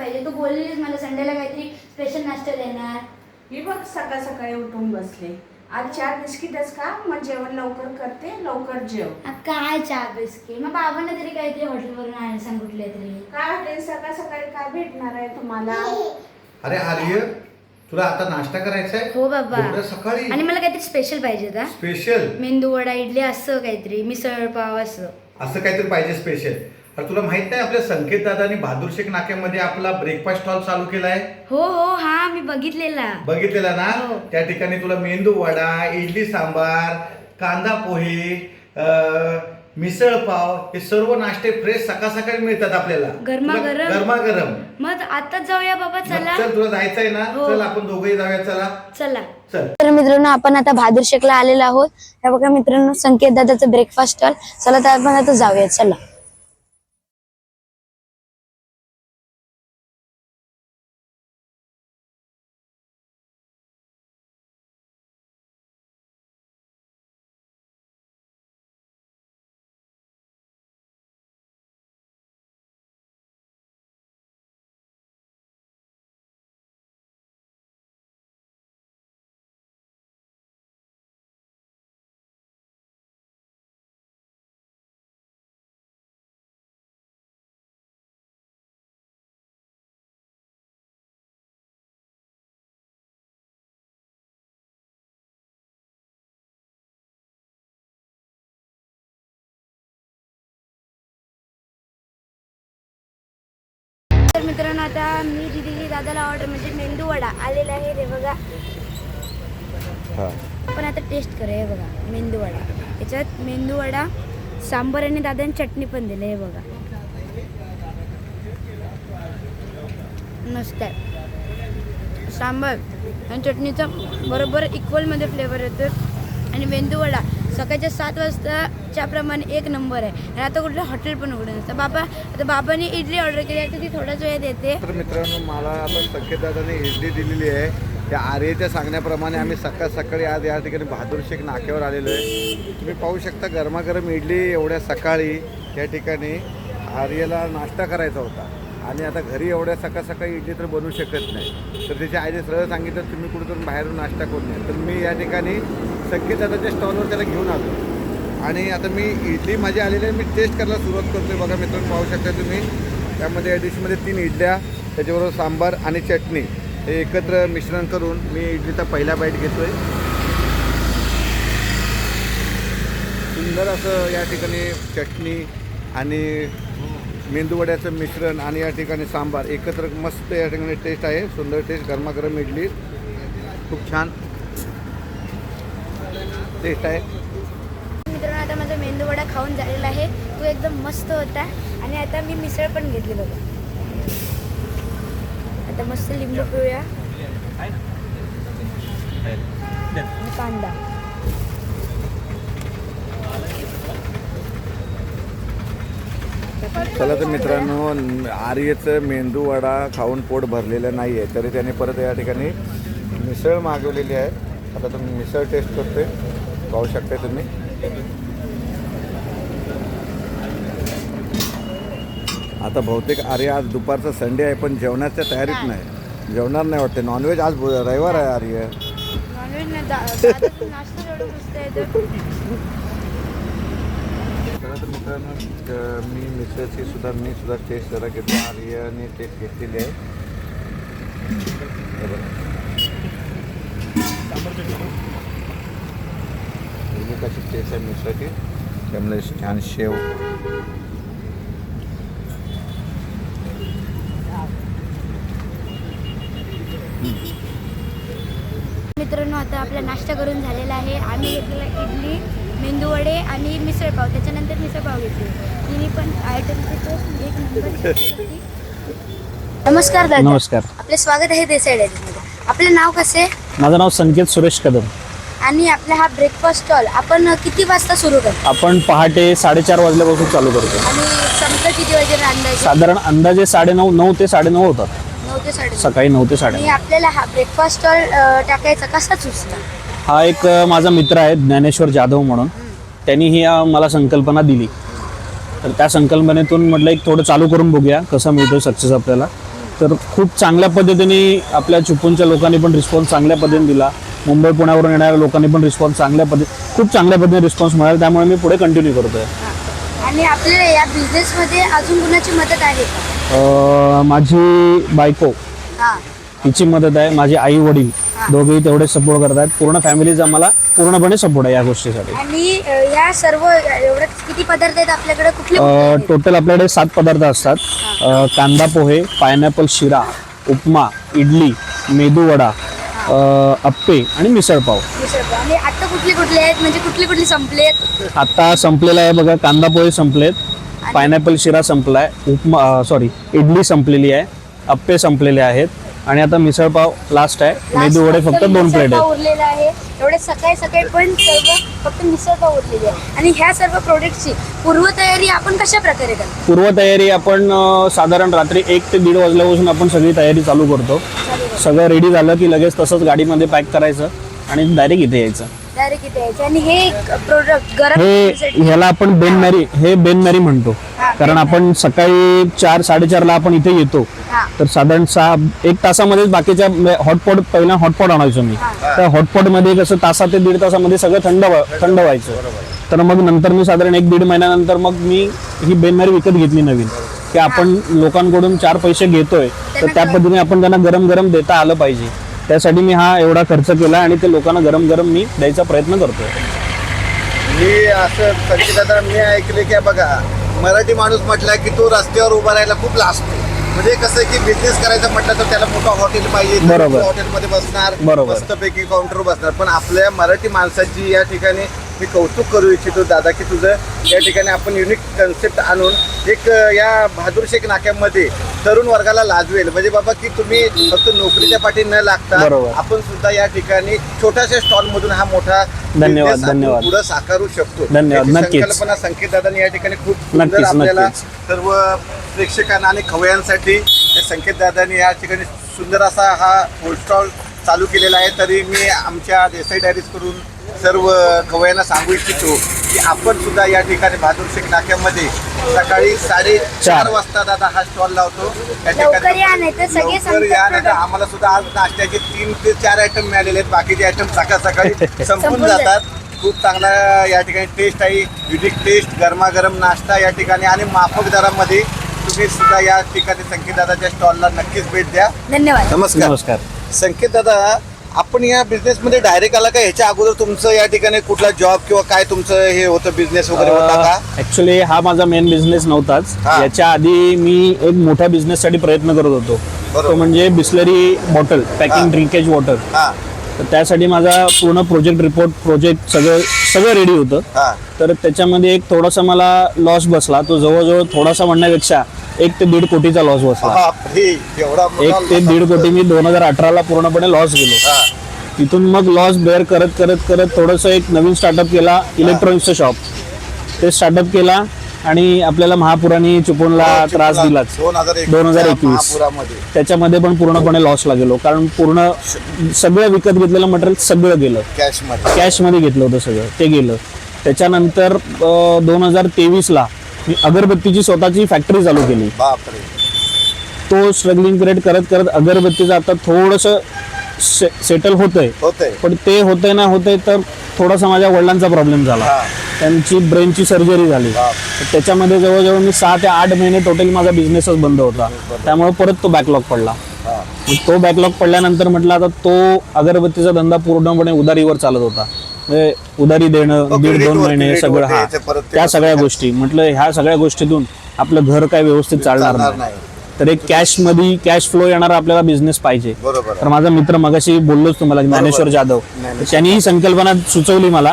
पाहिजे. तू बोललीस मला संडेला काहीतरी स्पेशल नाश्ता देणार. मी बघ सकाळ सकाळी उठून बसले. आज चार बिस्किटच का? मग जेवण लवकर करते लवकर जेव. आ, काय चहा बिस्किट? मग बाबांना तरी काहीतरी हॉटेलवरून आणायला सांग कुठल्या तरी. काय हॉटेल? सकाळ सकाळी काय भेटणार आहे तुम्हाला? अरे आर्य तुला आता नाश्ता करायचा आहे? हो बाबा. एवढ्या सकाळी? आणि मला काहीतरी स्पेशल पाहिजे होता. स्पेशल मेंदू वडा इडली असं काहीतरी. मिसळ पाव असं. असं काहीतरी पाहिजे स्पेशल अरे तुला माहीत नाही आपल्या संकेत दादानी बहादूर शेख नाक्यामध्ये आपला ब्रेकफास्ट स्टॉल चालू केलाय? हो हो हा मी बघितलेला. बघितलेला ना? हो. त्या ठिकाणी तुला मेंदू वडा इडली सांबार कांदा पोहे अं, मिसळ पाव हे सर्व नाश्ते फ्रेश सकाळ सकाळी मिळतात आपल्याला. गरमागरम. तुला- गरमागरम. मग आताच जाऊया बाबा चला. चल तुला जायचंय ना? हो. चल आपण दोघंही जाऊया चला. चला. चल. तर मित्रांनो आपण आता बहादूर शेखला आलेलो आहोत. हे बघा मित्रांनो संकेत दादाचं ब्रेकफास्ट स्टॉल चला तर आपण आता जाऊया चला. तर मित्रांनो आता मी दिलेली दादाला ऑर्डर म्हणजे मेंदू वडा आलेला आहे रे बघा. आपण आता टेस्ट करूया हे बघा मेंदू वडा. याच्यात मेंदू वडा सांबर आणि दादाने चटणी पण दिली हे बघा. मस्त आहे. सांबर आणि चटणीचा बरोबर इक्वलमध्ये फ्लेवर येतो आणि वेंदुवडा सकाळच्या सात वाजताच्या प्रमाणे एक नंबर आहे. आणि आता कुठलं हॉटेल पण उघडं नसतं बाबा आता बाबांनी इडली ऑर्डर केली आहे तर ती थोड्याच वेळात येते तर मित्रांनो मला आता संकेत इडली दिलेली आहे. त्या आर्यच्या सांगण्याप्रमाणे आम्ही सकाळ सकाळी आज या ठिकाणी बहादूर शेख नाक्यावर आलेलो आहे. तुम्ही पाहू शकता गरमागरम इडली एवढ्या सकाळी या ठिकाणी आर्यला नाश्ता करायचा होता. आणि आता घरी एवढ्या सकाळ सकाळी इडली तर बनवू शकत नाही. तर त्याच्या आईने सरळ सांगितलं तुम्ही कुठेतून बाहेरून नाश्ता करून नये तर मी या ठिकाणी दादाच्या स्टॉलवर त्याला घेऊन आलो. आणि आता मी इडली माझी आलेली आहे मी टेस्ट करायला सुरुवात करतोय. बघा मित्रांनो पाहू शकता तुम्ही. त्यामध्ये या डिशमध्ये तीन इडल्या त्याच्याबरोबर सांबार आणि चटणी. हे एकत्र मिश्रण करून मी इडलीचा पहिला बाईट घेतोय. सुंदर असं या ठिकाणी चटणी आणि मेंदूवड्याचं मिश्रण आणि या ठिकाणी सांबार एकत्र मस्त या ठिकाणी टेस्ट आहे. सुंदर टेस्ट गरमागरम इडली. खूप छान. टेस्ट आहे. मित्रांनो आता माझा मेंदू वडा खाऊन झालेला आहे. तो एकदम मस्त होता. आणि आता मी मिसळ पण घेतली बघा. आता मस्त लिंबू पिळूया. आणि कांदा. चला तर मित्रांनो आर्यचं मेंदू वडा खाऊन पोट भरलेलं नाही आहे तरी त्याने परत या ठिकाणी मिसळ मागवलेली आहे. आता तुम्ही मिसळ टेस्ट करतोय. पाहू शकताय तुम्ही. आता बहुतेक आर्य आज दुपारचा संडे आहे पण जेवणाच्या तयारीत नाही. जेवणार नाही वाटते. नॉनव्हेज आज रविवार आहे आर्य तर मित्रांनो मी मिसळची सुद्धा मी सुद्धा टेस्ट जरा घेतो. आर्यने टेस्ट घेतलेली आहे. हे बघा. ही कशी टेस्ट आहे मिसळची त्यामुळे छान शेव मित्रांनो आता आपला नाश्ता करून झालेला आहे. आम्ही घेतलेला इडली मेंदू वडे आणि मिसळ पाव. त्याच्यानंतर मिसळ पाव घेतली. तिन्ही पण आयटमची एक नंबर नमस्कार दादा. नमस्कार. आपले स्वागत आहे देसाई मध्ये. आपले नाव कसे माझं नाव संकेत सुरेश कदम. आणि आपला हा ब्रेकफास्ट स्टॉल आपण किती वाजता सुरू करतो? आपण पहाटे साडेचार वाजल्यापासून चालू करतो. आणि संपलं किती वाजे अंदाजे? साधारण अंदाजे साडेनऊ नऊ ते साडेनऊ होतात. नऊ ते साडे सकाळी नऊ ते साडे आणि आपल्याला हा ब्रेकफास्ट स्टॉल टाकायचा कसा सुचला हा एक अ, माझा मित्र आहे ज्ञानेश्वर जाधव म्हणून. त्यांनी ही अ, मला संकल्पना दिली. तर त्या संकल्पनेतून म्हटलं एक थोडं चालू करून बघूया कसं मिळतो सक्सेस आपल्याला. तर खूप चांगल्या पद्धतीने आपल्या चिपळूणच्या लोकांनी पण रिस्पॉन्स चांगल्या पद्धतीने दिला. मुंबई पुण्यावरून येणाऱ्या लोकांनी पण रिस्पॉन्स चांगल्या पद्धती खूप चांगल्या पद्धतीने रिस्पॉन्स मिळाला त्यामुळे मी पुढे कंटिन्यू करतोय. आणि आपल्याला या बिझनेसमध्ये अजून कुणाची मदत आहे? अं, माझी बायको. हां. तिची मदत आहे माझे आई वडील. दोघेही तेवढे सपोर्ट करतात. पूर्ण फॅमिलीचा मला पूर्णपणे सपोर्ट आहे या गोष्टीसाठी. आणि अ, या सर्व एवढं किती पदार्थ आहेत आपल्याकडे? कुठले कुठले आहेत? टोटल आपल्याकडे सात पदार्थ असतात. अ, कांदा पोहे पायनॅपल शिरा उपमा इडली मेदूवडा अ, अप्पे आणि मिसळपाव मिसळपाव. आणि आता कुठले कुठले आहेत? म्हणजे कुठले कुठले संपलेत? आता संपलेला आहे बघा कांदा पोहे संपलेत. पायनॅपल शिरा संपलाय. उपमा सॉरी इडली संपलेली आहे. अप्पे संपलेले आहेत. आणि आता मिसळपाव लास्ट आहे. मेदू वडे फक्त दोन प्लेट उरलेला आहे. एवढे सकाळी सकाळी पण सर्व फक्त मिसळपाव उरलेली आहे. आणि ह्या सर्व प्रोडक्टची पूर्वतयारी आपण कशा प्रकारे करतो? पूर्वतयारी आपण अ, साधारण रात्री एक ते दीड वाजल्यापासून आपण सगळी तयारी चालू करतो. सगळं रेडी झालं की लगेच तसंच गाडीमध्ये पॅक करायचं आणि डायरेक्ट इथे यायचं. डायरेक्ट इथे यायचे. आणि हे प्रोडक्ट गरम हे करण्यासाठी- ह्याला आपण बेन मॅरी हे बेन मॅरी म्हणतो. हा, कारण आपण सकाळी चार साडेचारला आपण इथे येतो. हा. तर साधारण सहा एक तासामध्येच बाकीच्या हॉटपॉट पहिला हॉटपॉट आणायचो मी. त्या हॉटपॉटमध्ये कसं तासा ते दीड तासामध्ये सगळं थंड व्हा- थंड व्हायचं. तर मग नंतर मी साधारण एक दीड महिन्यानंतर मग मी ही बेन मॅरी विकत घेतली नवीन. की आपण लोकांकडून चार पैसे घेतोय तर त्या पद्धतीने आपण त्यांना गरम गरम देता आलं पाहिजे त्यासाठी मी हा एवढा खर्च केला आणि ते लोकांना गरम गरम मी द्यायचा प्रयत्न करतोय मी असं संकेत आता मी ऐकले की बघा मराठी माणूस म्हटला की तो रस्त्यावर उभा राहायला खूप लाजतो म्हणजे कसं की बिझनेस करायचं म्हटलं तर त्याला मोठं हॉटेल पाहिजे बरोबर. हॉटेलमध्ये बसणार बरोबर. मस्तपैकी काउंटर बसणार पण आपल्या मराठी माणसाची या ठिकाणी मी कौतुक करू इच्छितो दादा की तुझं या ठिकाणी आपण युनिक कन्सेप्ट आणून एक या बहादूर शेख नाक्यामध्ये तरुण वर्गाला लाजवेल म्हणजे बाबा की तुम्ही फक्त नोकरीच्या पाठी न लागता. आपण सुद्धा या ठिकाणी छोट्याशा स्टॉल मधून हा मोठा धन्यवाद, धन्यवाद. पुढं साकारू शकतो. संकल्पना संकेत दादांनी या ठिकाणी खूप सुंदर आपल्याला. सर्व प्रेक्षकांना आणि खवयांसाठी संकेत दादांनी या ठिकाणी सुंदर असा हा फूड स्टॉल चालू केलेला आहे तरी मी आमच्या देसाई डायरीज करून सर्व खवयांना सांगू इच्छितो की आपण सुद्धा या ठिकाणी बहादूर शेख नाक्यामध्ये सकाळी साडेचार चार. वाजता दादा हा स्टॉल लावतो. या लवकर product. आम्हाला सुद्धा आज नाश्त्याचे तीन ते चार आयटम मिळालेले आहेत. बाकीचे आयटम सकाळ सकाळी संपून संपून जातात. खूप चांगला या ठिकाणी टेस्ट आहे. युनिक टेस्ट गरमागरम नाश्ता या ठिकाणी आणि माफक दरामध्ये तुम्ही सुद्धा या ठिकाणी संकेत दादाच्या स्टॉलला नक्कीच भेट द्या. धन्यवाद. नमस्कार. नमस्कार. संकेत दादा आपण या बिझनेस मध्ये डायरेक्ट आला का? ह्याच्या अगोदर तुमचं या ठिकाणी कुठला जॉब किंवा काय तुमचं हे होतं बिझनेस वगैरे होता का? ऍक्च्युली हा माझा मेन बिझनेस नव्हताच. हा. याच्या आधी मी एक मोठ्या बिझनेस साठी प्रयत्न करत होतो. बरोबर. तो म्हणजे Bisleri bottle. Packing drinking water हा. तर त्यासाठी माझा पूर्ण प्रोजेक्ट रिपोर्ट प्रोजेक्ट सगळं सगळं रेडी होतं. हा. तर त्याच्यामध्ये एक थोडासा मला लॉस बसला. तो जवळजवळ थोडासा म्हणण्यापेक्षा एक ते दीड कोटीचा लॉस बसला. बापरे, एवढा मोठा एक ते दीड कोटी मी दोन हजार अठराला पूर्णपणे लॉस गेलो. हा. तिथून मग लॉस बेअर करत करत करत थोडंसं एक नवीन स्टार्टअप केला इलेक्ट्रॉनिक्सचं शॉप ते स्टार्टअप केला आणि आपल्याला महापुराने चिपळूणला त्रास दिलाच. दोन हजार एकवीस. दोन हजार च्या एकवीस. महापुरामध्ये. त्याच्यामध्ये पण पूर्णपणे लॉसला गेलो. कारण पूर्ण सगळं विकत घेतलेलं मटेरियल सगळं गेलं. कॅशमध्ये. कॅशमध्ये घेतलं होतं सगळं. ते गेलं. त्याच्यानंतर दोन हजार तेवीसला मी अगरबत्तीची स्वतःची फॅक्टरी चालू केली. बापरे. तो स्ट्रगलिंग पिरियड करत करत अगरबत्तीचं आता थोडंसं से सेटल होतंय. होतंय. पण ते होतंय ना होतंय तर थोडासा माझ्या वडिलांचा प्रॉब्लेम झाला. हा. त्यांची ब्रेनची सर्जरी झाली. बाप. तर त्याच्यामध्ये जवळजवळ मी सहा ते आठ महिने टोटल माझा बिझनेसच बंद होता. त्यामुळे परत तो बॅकलॉग पडला. तो बॅकलॉग पडल्यानंतर म्हटलं आता तो अगरबत्तीचा धंदा पूर्णपणे उधारीवर चालत होता. म्हणजे उधारी देणं दीड दोन महिने सगळं हा. त्या सगळ्या? गोष्टी. म्हटलं ह्या सगळ्या गोष्टीतून आपलं घर काय व्यवस्थित चालणार नाही. तर एक कॅशमध्ये कॅश फ्लो येणारा आपल्याला बिझनेस पाहिजे. तर माझा मित्र मगाशी बोललोच तुम्हाला ज्ञानेश्वर जाधव. त्यांनी ही संकल्पना सुचवली मला.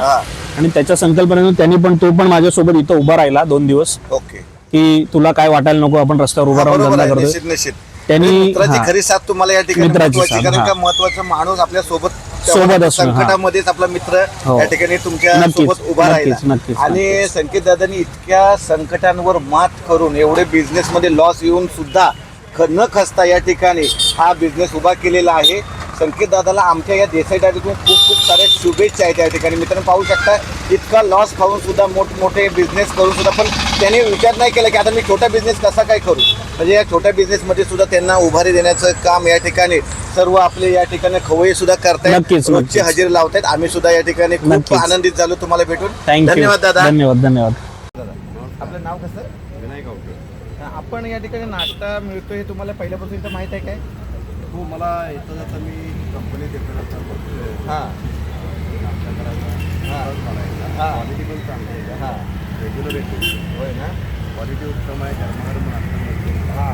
आणि त्याच्या संकल्पनेतून त्यांनी पण तो पण माझ्यासोबत इथं उभा राहिला दोन दिवस. ओके की तुला काय वाटायला नको आपण रस्त्यावर उभा राहून धंदा निश्चित. त्यांनी- म्हणजे मित्राची. खरी साथ तुम्हाला या ठिकाणी मित्राची महत्वाची साथ, कारण हा. का महत्त्वाचा माणूस आपल्यासोबत सोबत असणं, हा. संकटामध्येच आपला मित्र हो. या ठिकाणी तुमच्या नक्कीच, सोबत उभा नक्कीच, राहिला आणि. संकेत दादांनी इतक्या संकटांवर मात करून एवढे बिझनेस मध्ये लॉस येऊन सुद्धा ख- न खसता या ठिकाणी हा बिझनेस उभा केलेला आहे संकेत दादाला आमच्या या देसाई डायरीतून खूप खूप साऱ्या शुभेच्छा आहेत या ठिकाणी मित्रांनो पाहू शकता इतका लॉस खाऊन सुद्धा मोठमोठे बिझनेस करून सुद्धा पण त्याने विचार नाही केला की आता मी छोटा बिझनेस कसा काय करू म्हणजे या छोट्या बिझनेसमध्ये सुद्धा त्यांना उभारी देण्याचं काम या ठिकाणी सर्व आपले या ठिकाणी खवय्ये सुद्धा करतायत. नक्कीच, रोजची नक्कीच. हजेरी लावतायत. आम्ही सुद्धा या ठिकाणी खूप नक्कीच. आनंदित झालो तुम्हाला भेटून. थँक्यू धन्यवाद दादा. धन्यवाद धन्यवाद. आपलं नाव कसं? विनायक आपण या ठिकाणी नाश्ता मिळतो हे तुम्हाला पहिल्यापासून इथं माहीत आहे काय? हो मला येता जाता मी कंपनीत येतो जाता हां. नाश्ता करायचा हां. बनायचा हां. क्वालिटी पण चांगली आहे. हां. रेग्युलर येतो होय ना? क्वालिटी उत्तम आहे. गरमागरम नाश्ता हां.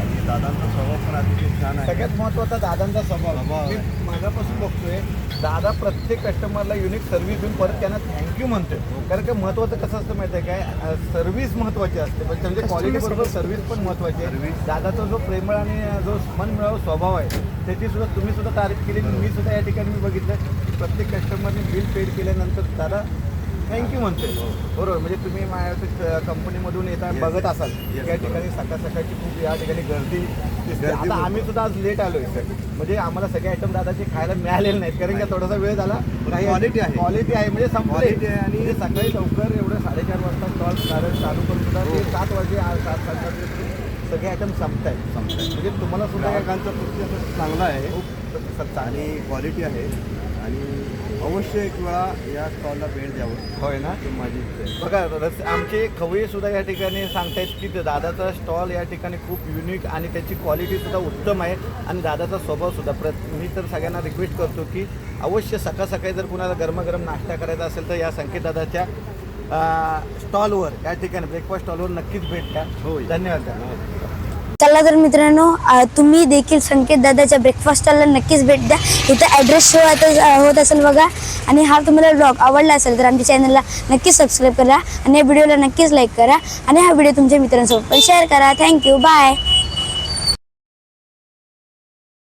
आणि दादांचा स्वभाव पण अतिशय छान आहे. सगळ्यात महत्त्वाचा दादांचा स्वभाव. मी. माझ्यापासून बघतोय दादा प्रत्येक कस्टमरला युनिक सर्व्हिस देऊन परत त्यांना थँक्यू म्हणतोय. कारण का महत्वाचं कसं असतं माहिती आहे काय सर्व्हिस महत्वाची असते. पण म्हणजे क्वालिटी बरोबर सर्व्हिस पण महत्वाची आहे. दादाचा जो प्रेमळ आणि जो मन मिळावा स्वभाव आहे त्याची सुद्धा तुम्ही सुद्धा तारीफ केली. मी सुद्धा या ठिकाणी मी बघितलं. की प्रत्येक कस्टमरने बिल पेड केल्यानंतर दादा थँक्यू म्हणतोय. बरोबर म्हणजे तुम्ही माझ्या कंपनीमधून येता. बघत असाल. या. ठिकाणी सकाळ सकाळची खूप या ठिकाणी गर्दी दिसते. आता. आम्ही सुद्धा आज लेट आलोय सर म्हणजे आम्हाला सगळे आयटम दादाचे खायला मिळालेले नाहीत कारण की थोडासा वेळ झाला. quality आहे. क्वालिटी आहे म्हणजे संपले. आणि- म्हणजे सकाळी लवकर एवढं साडेचार वाजता स्टॉल चालू करून सुद्धा ते हो. सात वाजे सात साडेसात सगळे आयटम संपतायत. संपतायत. म्हणजे तुम्हाला सुद्धा या प्रतिसाद चांगला आहे. खूप. आणि क्वालिटी आहे. आणि अवश्य एक वेळा या स्टॉलला भेट द्यावं. होय ना? ही माझी इच्छा आहे. बघा रस आमचे खवय्ये सुद्धा या ठिकाणी सांगतायत की ते दादाचा स्टॉल या ठिकाणी खूप युनिक आणि त्याची क्वालिटी सुद्धा उत्तम आहे आणि दादाचा स्वभाव सुद्धा. प्र मी तर सगळ्यांना रिक्वेस्ट करतो की अवश्य सकाळ सकाळी जर कुणाला गरमागरम नाश्ता करायचा असेल तर या संकेत दादाच्या स्टॉलवर या ठिकाणी ब्रेकफास्ट स्टॉलवर नक्कीच भेट द्या. हो. धन्यवाद दादा. चला तर मित्रांनो तुम्ही देखील संकेत दादाच्या ब्रेकफास्टला नक्कीच भेट द्या. इथं ॲड्रेस शो आता होत असेल बघा. आणि हा तुम्हाला ब्लॉग आवडला असेल तर आमच्या चॅनलला नक्कीच सबस्क्राईब करा. आणि या व्हिडिओला नक्कीच लाईक करा. आणि हा व्हिडिओ तुमच्या मित्रांसोबत पण शेअर करा. Thank you bye